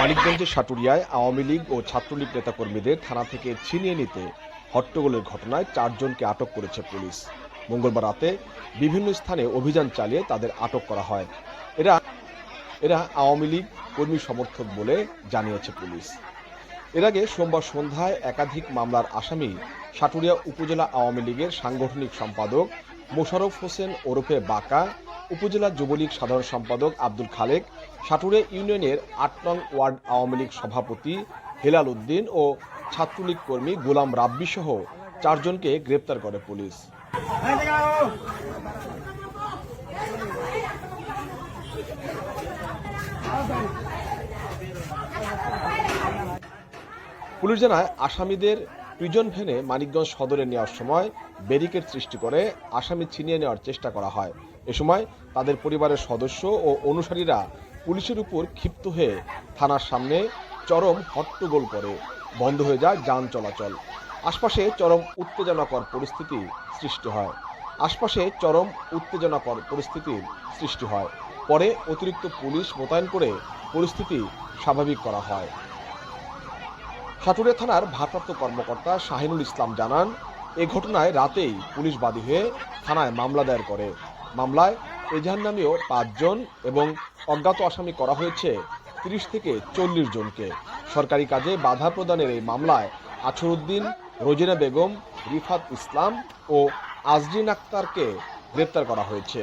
মানিকগঞ্জের সাটুরিয়ায় আওয়ামী লীগ ও ছাত্রলীগ নেতাকর্মীদের থানা থেকে ছিনিয়ে নিতে হট্টগোলের ঘটনায় চারজনকে আটক করেছে পুলিশ। মঙ্গলবার রাতে বিভিন্ন স্থানে অভিযান চালিয়ে তাদের আটক করা হয়। এরা এরা আওয়ামী লীগ কর্মী সমর্থক বলে জানিয়েছে পুলিশ। এর আগে সোমবার সন্ধ্যায় একাধিক মামলার আসামি সাটুরিয়া উপজেলা আওয়ামী লীগের সাংগঠনিক সম্পাদক মোশাররফ হোসেন ওরফে বাকা, উপজেলা যুবলীগ সাধারণ সম্পাদক আব্দুল খালেক সাটুরে ইউনিয়নের আট নং ওয়ার্ড আওয়ামী লীগ সভাপতি হেলাল উদ্দিন ও ছাত্রলীগ কর্মী গোলাম রাব্বি সহ চারজনকে গ্রেপ্তার করে পুলিশ। পুলিশ জানায়, আসামিদের প্রিজন ভ্যানে মানিকগঞ্জ সদরে নেওয়ার সময় ব্যারিকেড সৃষ্টি করে আসামি ছিনিয়ে নেওয়ার চেষ্টা করা হয়। এ সময় তাদের পরিবারের সদস্য ও অনুসারীরা পুলিশের উপর ক্ষিপ্ত হয়ে থানার সামনে চরম হট্টগোল করে। বন্ধ হয়ে যায় যান চলাচল। আশপাশে চরম উত্তেজনাকর পরিস্থিতি সৃষ্টি হয়। আশপাশে চরম উত্তেজনাকর পরিস্থিতির সৃষ্টি হয়। পরে অতিরিক্ত পুলিশ মোতায়েন করে পরিস্থিতি স্বাভাবিক করা হয়। সাটুরিয়া থানার ভারপ্রাপ্ত কর্মকর্তা শাহিনুল ইসলাম জানান, এ ঘটনায় রাতেই পুলিশ বাদী হয়ে থানায় মামলা দায়ের করে। মামলায় এজাহার নামীয় পাঁচজন এবং অজ্ঞাত আসামি করা হয়েছে তিরিশ থেকে চল্লিশ জনকে। সরকারি কাজে বাধা প্রদানের এই মামলায় আছরুদ্দিন, রোজিনা বেগম, রিফাত ইসলাম ও আজরিন আক্তারকে গ্রেপ্তার করা হয়েছে।